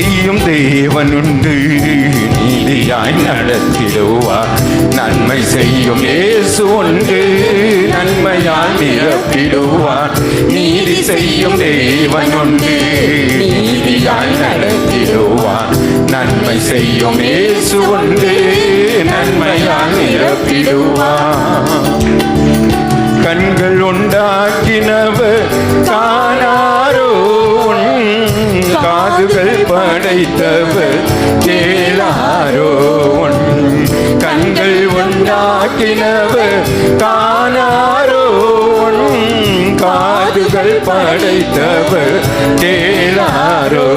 செய்யும் தேவனுண்டு. நீதியாய் நடத்திடுவார். நன்மை செய்யும் ஏசு உண்டு. நன்மையால் நிரப்பிடுவார் நீதி செய்யும் தேவனுண்டு. நீதியாய் நடத்திடுவார். நன்மை செய்யும் ஏசு உண்டு. நன்மையால் நிரப்பிடுவார் படைத்தவர் கேளாரோ உன் கண்கள் உண்டாக்கினவர் காணாரோ உன் காதுகள் படைத்தவர் கேளாரோ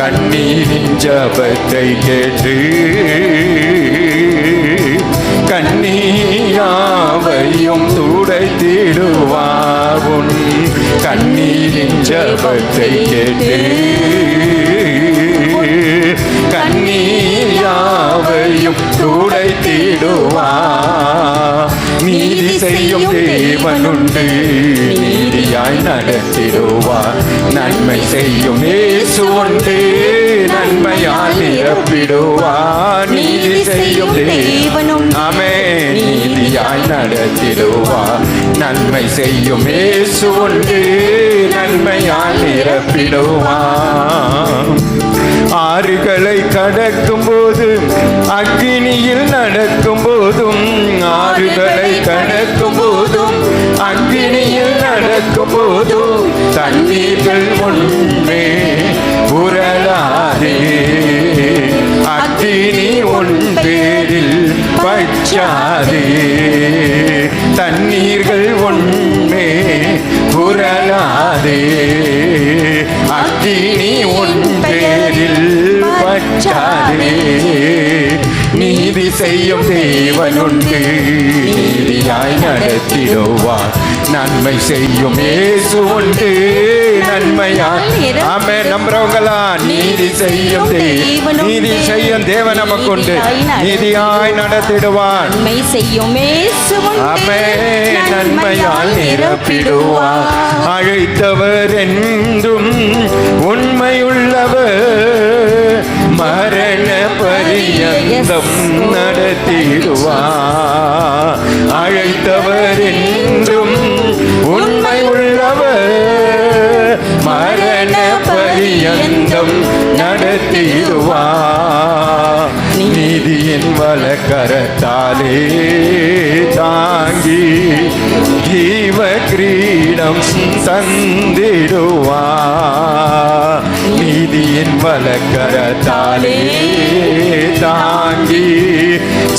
கண்ணீரின் ஜபத்தை கேட்டு கண்ணீராவையும் துடைத்திடுவாவும் கண்ணீரின் ஜபத்தை கேட்டு தேவனுண்டு நீதியாய் நடத்திடுவார் நன்மை செய்யும் இயேசு உண்டு நன்மையால் நிரப்பிடுவார் நீதி செய்யும் தேவனும் ஆமே நீதியாய் நடத்திடுவார் நன்மை செய்யும் இயேசு உண்டு நன்மையால் நிரப்பிடுவார் ஆறுகளை கடக்கும் போது அக்கினியில் நடக்கும் போதும் போது தண்ணீர்கள் ஒன்றே புரளாதே அக்கினி உன் பேரில் பச்சாதே தண்ணீர்கள் ஒன்றே புரளாதே அக்கினி உன் பேரில் பச்சாதே நீதி செய்யும் தேவனுண்டு. நீதியாய் நடத்திடுவார். நன்மை செய்யும் இயேசு உண்டு. நன்மையாய் ஆமே நம்புறவங்களா நீதி செய்யும் நீதி செய்யும் தேவன் நமக்கு உண்டு நீதியாய் நடத்திடுவார் நன்மை செய்யும். அமே நன்மையால் நிரப்பிடுவார் அழைத்தவர் என்றும் உண்மையுள்ளவர். மரண பரியந்தம் நடத்திடுவார். பரியந்தம் நடத்திடுவா. நீதியின் வழக்கரத்தாலே தாங்கி ஜீவ கிரீடம் தந்திடுவார் நீதியின் வழக்கரத்தாலே தாங்கி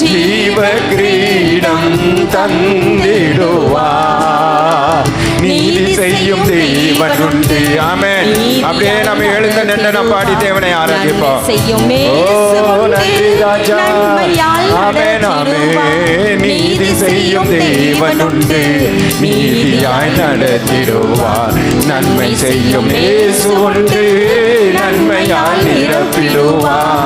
ஜீவ கிரீடம் தந்திடுவா. நீதி செய்யும் தேவன் உண்டு ஆமென். அப்படியே நம்ம எழுந்த நின்று நம்ம பாடி தேவனை ஆராதிப்போம். ஓ. நன்றி ராஜா. ஆமென் நடத்திடுவார். நீதி செய்யும் தேவன் உண்டு நீதியாய் நடத்திடுவார் நன்மை செய்யும் இயேசு உண்டு நன்மையால் நிரப்பிடுவார்